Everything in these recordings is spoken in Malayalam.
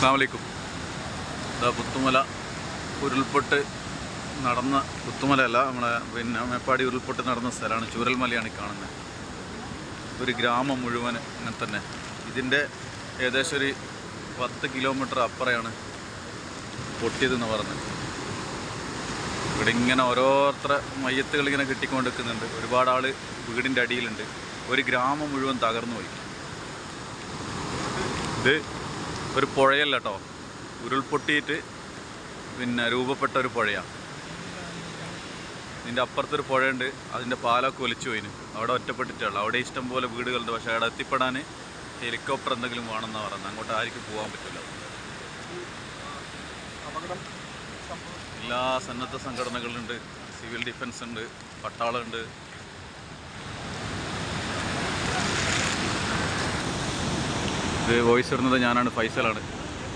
അസ്സാമലൈക്കും ഇതാ പുത്തുമല ഉരുൾപൊട്ട് നടന്ന പുത്തുമലയല്ല നമ്മളെ പിന്നെ മേപ്പാടി ഉരുൾപൊട്ട് നടന്ന സ്ഥലമാണ് ചൂരൽമലയാണ് ഈ കാണുന്നത് ഒരു ഗ്രാമം മുഴുവൻ അങ്ങനെ തന്നെ. ഇതിന്റെ ഏകദേശം ഒരു പത്ത് കിലോമീറ്റർ അപ്പുറയാണ് പൊട്ടിയതെന്ന് പറഞ്ഞത്. ഇവിടെ ഇങ്ങനെ ഓരോരുത്തരെ മയ്യത്തുകൾ ഇങ്ങനെ കിട്ടിക്കൊണ്ടിരിക്കുന്നുണ്ട്. ഒരുപാട് ആൾ വീടിന്റെ അടിയിലുണ്ട്. ഒരു ഗ്രാമം മുഴുവൻ തകർന്നു പോയി. ഇത് ഒരു പുഴയല്ല കേട്ടോ ഉരുൾപൊട്ടിയിട്ട് പിന്നെ രൂപപ്പെട്ട ഒരു പുഴയാണ് ഇതിന്റെ അപ്പുറത്തൊരു പുഴയുണ്ട്. അതിന്റെ പാലൊക്കെ ഒലിച്ചു പോയിന്. അവിടെ ഒറ്റപ്പെട്ടിട്ടുള്ളു അവിടെ ഇഷ്ടം പോലെ വീടുകളുണ്ട്. പക്ഷേ അവിടെ എത്തിപ്പെടാൻ ഹെലികോപ്റ്റർ എന്തെങ്കിലും വേണമെന്നാണ് പറയുന്നത്. അങ്ങോട്ട് ആർക്കും പോകാൻ പറ്റില്ല. എല്ലാ സന്നദ്ധ സംഘടനകളുണ്ട്. സിവിൽ ഡിഫൻസ് ഉണ്ട്. പട്ടാളമുണ്ട് ഇത് വോയിസ് ഇടുന്നത് ഞാനാണ് ഫൈസലാണ്.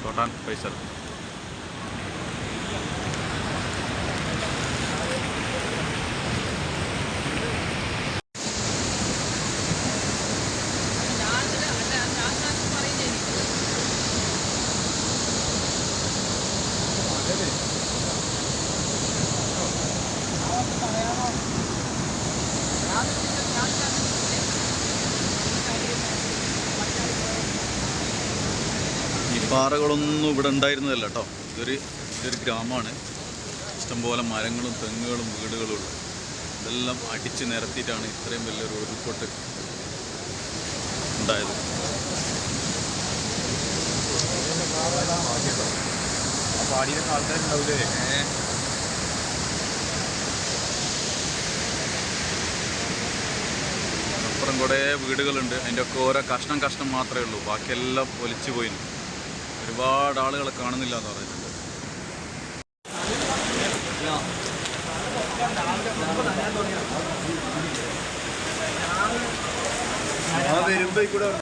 തോട്ടാൻ ഫൈസൽ. ഈ പാറകളൊന്നും ഇവിടെ ഉണ്ടായിരുന്നതല്ല കേട്ടോ ഇതൊരു ഇതൊരു ഗ്രാമമാണ്. ഇഷ്ടംപോലെ മരങ്ങളും തെങ്ങുകളും വീടുകളും ഉള്ളത് ഇതെല്ലാം അടിച്ച് നിരത്തിയിട്ടാണ് ഇത്രയും വലിയൊരു ഉരുൾപൊട്ട് ഉണ്ടായത്. ആൾക്കാരുണ്ടാവില്ലേ അപ്പുറം കുറേ വീടുകളുണ്ട്. അതിന്റെ ഒക്കെ ഓരോ കഷ്ണം കഷ്ണം മാത്രമേ ഉള്ളൂ. ബാക്കിയെല്ലാം ഒലിച്ചു പോയിന് ഒരുപാട് ആളുകളെ കാണുന്നില്ല എന്ന് കൂടെ